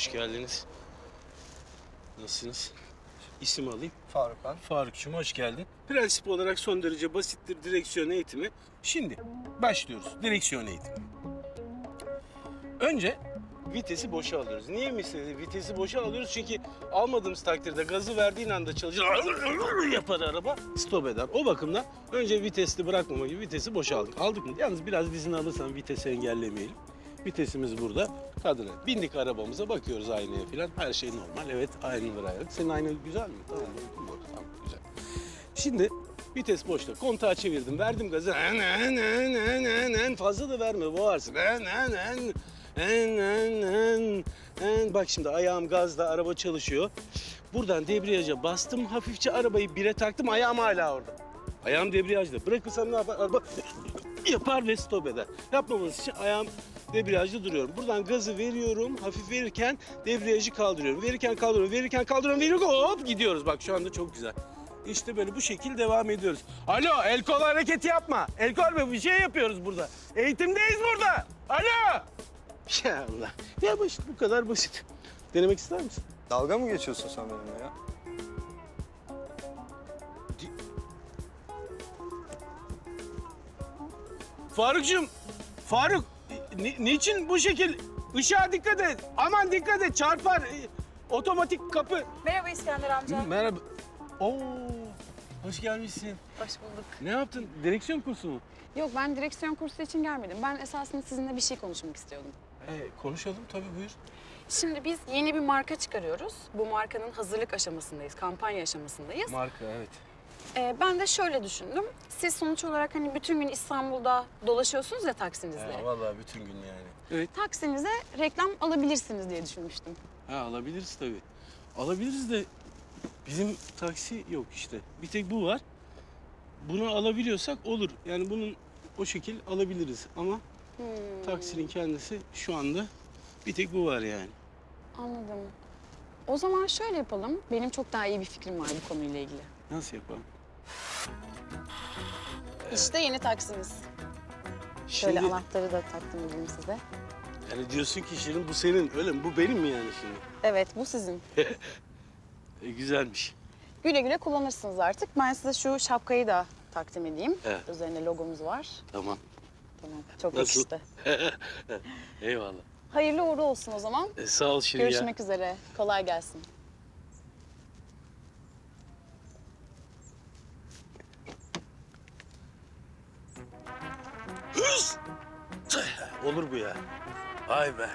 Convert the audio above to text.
Hoş geldiniz. Nasılsınız? İsim alayım. Faruk ben. Faruk'cum hoş geldin. Prensip olarak son derece basittir direksiyon eğitimi. Şimdi başlıyoruz. Direksiyon eğitimi. Önce vitesi boşa alıyoruz. Niye mesela vitesi boşa alıyoruz? Çünkü almadığımız takdirde gazı verdiğin anda çalışır yapar araba stop eder. O bakımdan önce vitesli bırakmama gibi vitesi boşa aldık. Aldık mı? Yalnız biraz dizini alırsan vitesi engellemeyelim. Vitesimiz burada. Kadına bindik arabamıza bakıyoruz aynaya falan. Her şey normal. Evet aynaları ayarladık. Senin ayna güzel mi? Tamam. Doğru. Tamam güzel. Şimdi vites boşta. Kontağı çevirdim. Verdim gazı. En, en, en, en, en, en. Fazla da verme. Boğarsın. En, en, en. En, en, en, en. Bak şimdi ayağım gazda. Araba çalışıyor. Buradan debriyaja bastım. Hafifçe arabayı bire taktım. Ayağım hala orada. Ayağım debriyajda. Bırakırsam ne yapar? Araba yapar ve stop eder. Yapmaması için ayağım debriyajda duruyorum. Buradan gazı veriyorum. Hafif verirken debriyajı kaldırıyorum. Verirken kaldırıyorum. Verirken kaldırıyorum. Verirken hop gidiyoruz. Bak şu anda çok güzel. İşte böyle bu şekil devam ediyoruz. Alo el kol hareketi yapma. El kol be bir şey yapıyoruz burada. Eğitimdeyiz burada. Alo. Ya Allah. Ya basit bu kadar basit. Denemek ister misin? Dalga mı geçiyorsun sen benimle ya? Farukcuğum. Faruk. ni- niçin bu şekil? Işığa dikkat et. Aman dikkat et çarpar. E, Otomatik kapı. Merhaba İskender amca. Merhaba. Oo. Hoş gelmişsin. Hoş bulduk. Ne yaptın? Direksiyon kursu mu? Yok ben direksiyon kursu için gelmedim. Ben esasında sizinle bir şey konuşmak istiyordum. Ee, konuşalım tabii buyur. Şimdi biz yeni bir marka çıkarıyoruz. Bu markanın hazırlık aşamasındayız, kampanya aşamasındayız. Marka evet. Ee, ben de şöyle düşündüm. Siz sonuç olarak hani bütün gün İstanbul'da dolaşıyorsunuz ya taksinizle. Ha, vallahi bütün gün yani. Evet. Taksinize reklam alabilirsiniz diye düşünmüştüm. Ha alabiliriz tabii. Alabiliriz de bizim taksi yok işte. Bir tek bu var. Bunu alabiliyorsak olur. Yani bunun o şekil alabiliriz ama Hmm, taksinin kendisi şu anda bir tek bu var yani. anladım. O zaman şöyle yapalım. Benim çok daha iyi bir fikrim var bu konuyla ilgili. Nasıl yapalım? İşte yeni taksiniz. Şöyle Şimdi, anahtarı da takdim edeyim size. yani diyorsun ki Şirin bu senin öyle mi? Bu benim mi yani şimdi? Evet, bu sizin. E, güzelmiş. Güle güle kullanırsınız artık. Ben size şu şapkayı da takdim edeyim. Evet. Üzerine logomuz var. Tamam. Tamam, çok Nasıl? yakıştı. Eyvallah. Hayırlı uğurlu olsun o zaman. E, sağ ol Şirin ya. Görüşmek üzere. Kolay gelsin. Olur bu ya. Vay be.